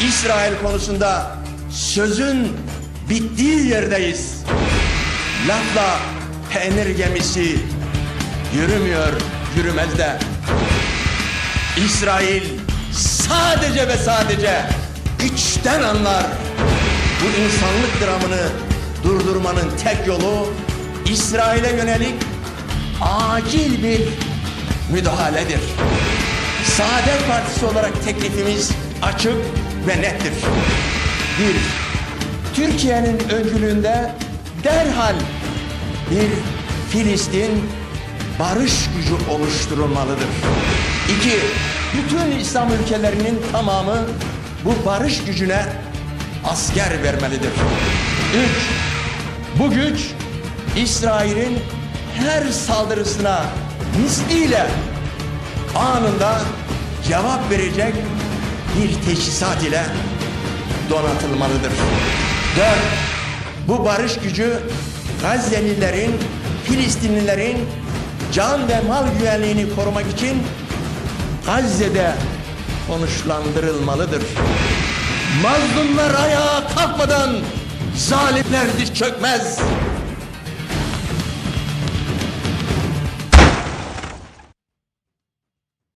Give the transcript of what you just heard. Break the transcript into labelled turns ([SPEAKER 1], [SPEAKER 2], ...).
[SPEAKER 1] İsrail konusunda sözün bittiği yerdeyiz. Lafla peynir gemisi yürümüyor, yürümez de. İsrail sadece ve sadece güçten anlar. Bu insanlık dramını durdurmanın tek yolu İsrail'e yönelik acil bir müdahaledir. Saadet Partisi olarak teklifimiz açık ve nettir. Bir, Türkiye'nin öncülüğünde derhal bir Filistin barış gücü oluşturulmalıdır. İki, bütün İslam ülkelerinin tamamı bu barış gücüne asker vermelidir. Üç, bu güç İsrail'in her saldırısına misliyle anında cevap verecek bir teçhizat ile donatılmalıdır. Dört, bu barış gücü Gazze'lilerin, Filistinlilerin can ve mal güvenliğini korumak için Gazze'de konuşlandırılmalıdır. Mazlumlar ayağa kalkmadan zalimler diz çökmez.